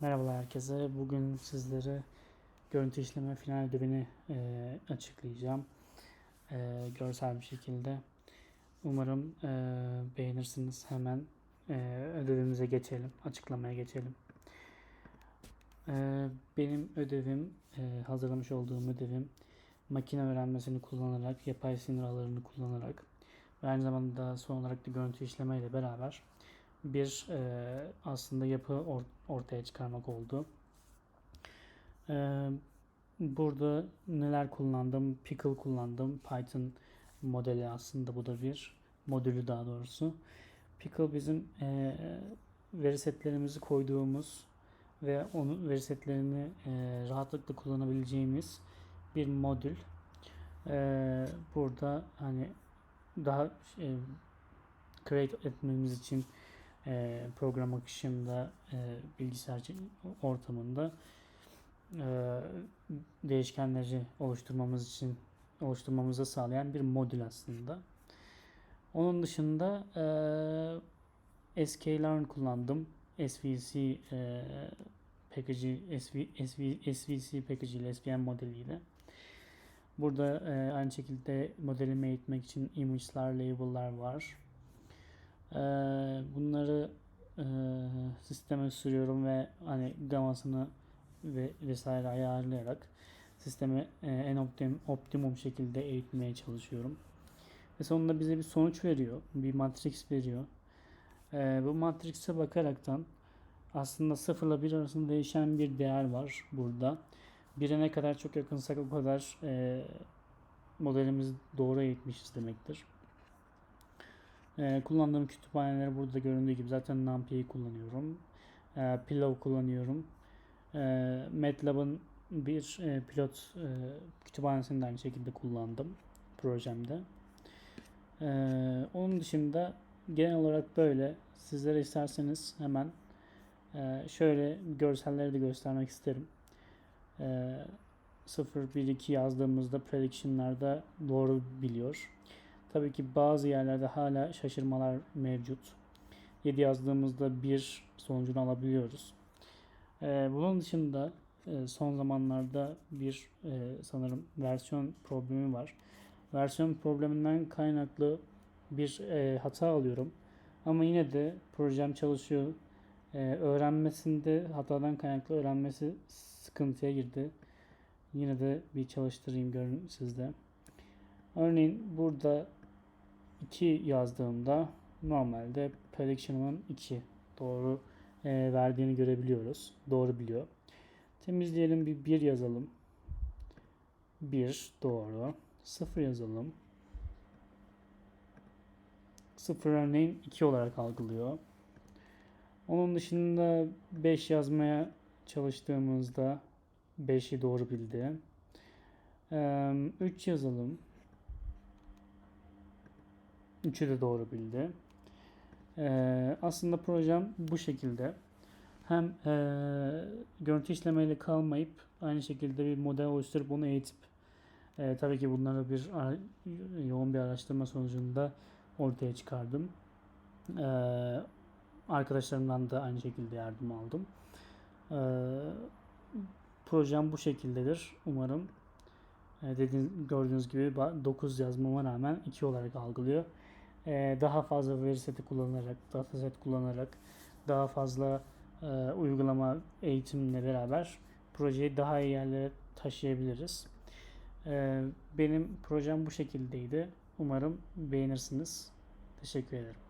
Merhabalar herkese. Bugün sizlere görüntü işleme final ödevini e, açıklayacağım. E, görsel bir şekilde. Umarım e, beğenirsiniz. Hemen e, ödevimize geçelim. Açıklamaya geçelim. E, benim ödevim, e, hazırlamış olduğum ödevim makine öğrenmesini kullanarak, yapay sinir ağlarını kullanarak ve aynı zamanda son olarak da görüntü işleme ile beraber bir e, aslında yapı or- ortaya çıkarmak oldu. E, burada neler kullandım? Pickle kullandım. Python modeli aslında bu da bir modülü daha doğrusu. Pickle bizim e, veri setlerimizi koyduğumuz ve onun veri setlerini e, rahatlıkla kullanabileceğimiz bir modül. E, burada hani daha e, create etmemiz için e, program akışında e, bilgisayar ortamında e, değişkenleri oluşturmamız için oluşturmamızı sağlayan bir modül aslında. Onun dışında e, sklearn kullandım. SVC e, package SV, SV, SVC package ile SVM modeliyle. Burada e, aynı şekilde modelimi eğitmek için image'lar, label'lar var. E, sisteme sürüyorum ve hani gamasını ve vesaire ayarlayarak sistemi e, en optim, optimum şekilde eğitmeye çalışıyorum. Ve sonunda bize bir sonuç veriyor. Bir matrix veriyor. E, bu matrix'e bakaraktan aslında 0 ile 1 arasında değişen bir değer var burada. 1'e ne kadar çok yakınsak o kadar e, modelimizi doğru eğitmişiz demektir. E, kullandığım kütüphaneler burada göründüğü gibi zaten NumPy'yi kullanıyorum. E, Pillow kullanıyorum. E, MATLAB'ın bir e, pilot e, kütüphanesini de aynı şekilde kullandım projemde. E, onun dışında genel olarak böyle. Sizlere isterseniz hemen e, şöyle görselleri de göstermek isterim. E, 0, 1, 2 yazdığımızda prediction'larda doğru biliyor. Tabii ki bazı yerlerde hala şaşırmalar mevcut. 7 yazdığımızda 1 sonucunu alabiliyoruz. Ee, bunun dışında e, son zamanlarda bir e, sanırım versiyon problemi var. Versiyon probleminden kaynaklı bir e, hata alıyorum. Ama yine de projem çalışıyor. Öğrenmesinde hatadan kaynaklı öğrenmesi sıkıntıya girdi. Yine de bir çalıştırayım görün sizde. Örneğin burada 2 yazdığımda normalde prediction'ımın 2 doğru e, verdiğini görebiliyoruz. Doğru biliyor. Temizleyelim bir 1 yazalım. 1 doğru. 0 yazalım. 0 örneğin 2 olarak algılıyor. Onun dışında 5 yazmaya çalıştığımızda 5'i doğru bildi. 3 yazalım. 3'ü de doğru bildi. Ee, aslında projem bu şekilde. Hem e, görüntü işlemeyle kalmayıp aynı şekilde bir model oluşturup onu eğitip e, tabii ki bunları bir yoğun bir araştırma sonucunda ortaya çıkardım. E, arkadaşlarımdan da aynı şekilde yardım aldım. E, projem bu şekildedir. Umarım e, dediğiniz, gördüğünüz gibi 9 yazmama rağmen 2 olarak algılıyor. E, daha fazla veri seti kullanarak, dataset kullanarak daha fazla e, uygulama eğitimle beraber projeyi daha iyi yerlere taşıyabiliriz. E, benim projem bu şekildeydi. Umarım beğenirsiniz. Teşekkür ederim.